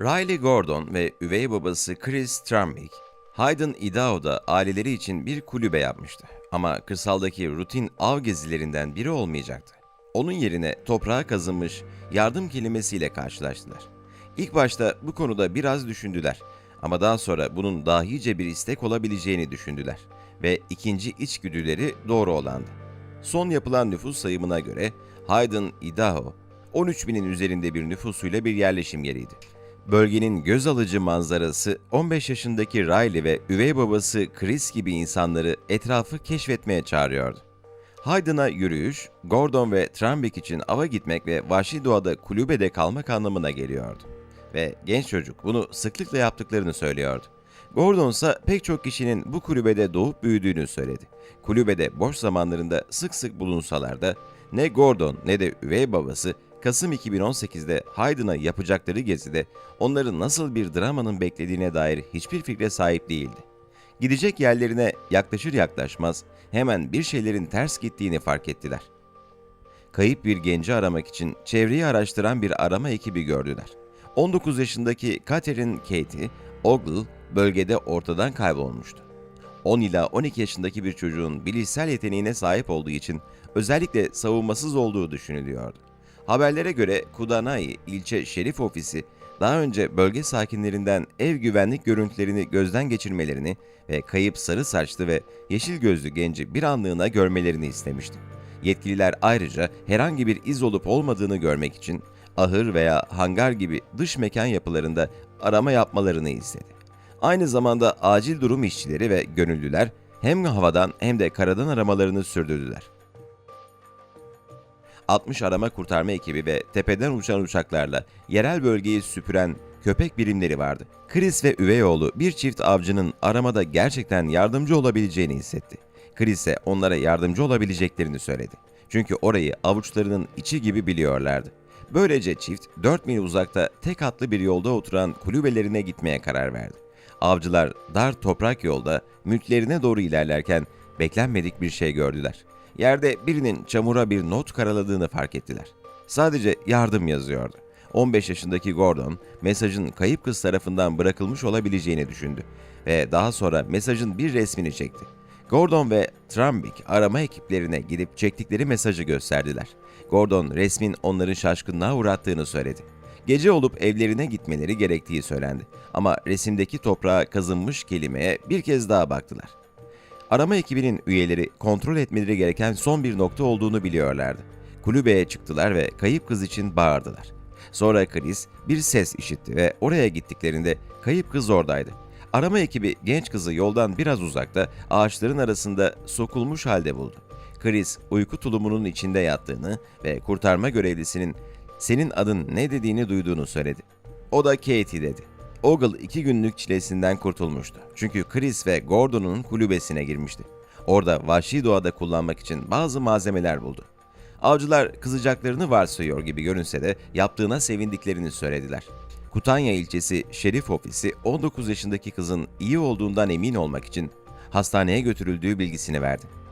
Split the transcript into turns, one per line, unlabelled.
Riley Gordon ve üvey babası Chris Trumbick, Hayden Idaho'da aileleri için bir kulübe yapmıştı. Ama kırsaldaki rutin av gezilerinden biri olmayacaktı. Onun yerine toprağa kazınmış yardım kelimesiyle karşılaştılar. İlk başta bu konuda biraz düşündüler ama daha sonra bunun dahice bir istek olabileceğini düşündüler ve ikinci içgüdüleri doğru olandı. Son yapılan nüfus sayımına göre Hayden, Idaho, 13 binin üzerinde bir nüfusuyla bir yerleşim yeriydi. Bölgenin göz alıcı manzarası 15 yaşındaki Riley ve üvey babası Chris gibi insanları etrafı keşfetmeye çağırıyordu. Hayden'a yürüyüş, Gordon ve Trumbick için ava gitmek ve vahşi doğada kulübede kalmak anlamına geliyordu. Ve genç çocuk bunu sıklıkla yaptıklarını söylüyordu. Gordon ise pek çok kişinin bu kulübede doğup büyüdüğünü söyledi. Kulübede boş zamanlarında sık sık bulunsalar da ne Gordon ne de üvey babası Kasım 2018'de Hayden'a yapacakları gezide onları nasıl bir dramanın beklediğine dair hiçbir fikre sahip değildi. Gidecek yerlerine yaklaşır yaklaşmaz hemen bir şeylerin ters gittiğini fark ettiler. Kayıp bir genci aramak için çevreyi araştıran bir arama ekibi gördüler. 19 yaşındaki Catherine Katie Ogle bölgede ortadan kaybolmuştu. 10 ila 12 yaşındaki bir çocuğun bilişsel yeteneğine sahip olduğu için özellikle savunmasız olduğu düşünülüyordu. Haberlere göre Kudanai ilçe şerif ofisi daha önce bölge sakinlerinden ev güvenlik görüntülerini gözden geçirmelerini ve kayıp sarı saçlı ve yeşil gözlü genci bir anlığına görmelerini istemişti. Yetkililer ayrıca herhangi bir iz olup olmadığını görmek için ahır veya hangar gibi dış mekan yapılarında arama yapmalarını istedi. Aynı zamanda acil durum işçileri ve gönüllüler hem havadan hem de karadan aramalarını sürdürdüler. 60 arama kurtarma ekibi ve tepeden uçan uçaklarla yerel bölgeyi süpüren köpek birimleri vardı. Chris ve üvey oğlu bir çift avcının aramada gerçekten yardımcı olabileceğini hissetti. Chris'e onlara yardımcı olabileceklerini söyledi. Çünkü orayı avuçlarının içi gibi biliyorlardı. Böylece çift 4 mil uzakta tek hatlı bir yolda oturan kulübelerine gitmeye karar verdi. Avcılar dar toprak yolda mülklerine doğru ilerlerken beklenmedik bir şey gördüler. Yerde birinin çamura bir not karaladığını fark ettiler. Sadece yardım yazıyordu. 15 yaşındaki Gordon mesajın kayıp kız tarafından bırakılmış olabileceğini düşündü ve daha sonra mesajın bir resmini çekti. Gordon ve Trumbick arama ekiplerine gidip çektikleri mesajı gösterdiler. Gordon resmin onları şaşkınlığa uğrattığını söyledi. Gece olup evlerine gitmeleri gerektiği söylendi ama resimdeki toprağa kazınmış kelimeye bir kez daha baktılar. Arama ekibinin üyeleri kontrol etmeleri gereken son bir nokta olduğunu biliyorlardı. Kulübeye çıktılar ve kayıp kız için bağırdılar. Sonra Chris bir ses işitti ve oraya gittiklerinde kayıp kız oradaydı. Arama ekibi genç kızı yoldan biraz uzakta ağaçların arasında sokulmuş halde buldu. Chris uyku tulumunun içinde yattığını ve kurtarma görevlisinin senin adın ne dediğini duyduğunu söyledi. O da Katie dedi. Ogle iki günlük çilesinden kurtulmuştu. Çünkü Chris ve Gordon'un kulübesine girmişti. Orada vahşi doğada kullanmak için bazı malzemeler buldu. Avcılar kızacaklarını varsayıyor gibi görünse de yaptığına sevindiklerini söylediler. Kutanya ilçesi şerif ofisi 19 yaşındaki kızın iyi olduğundan emin olmak için hastaneye götürüldüğü bilgisini verdi.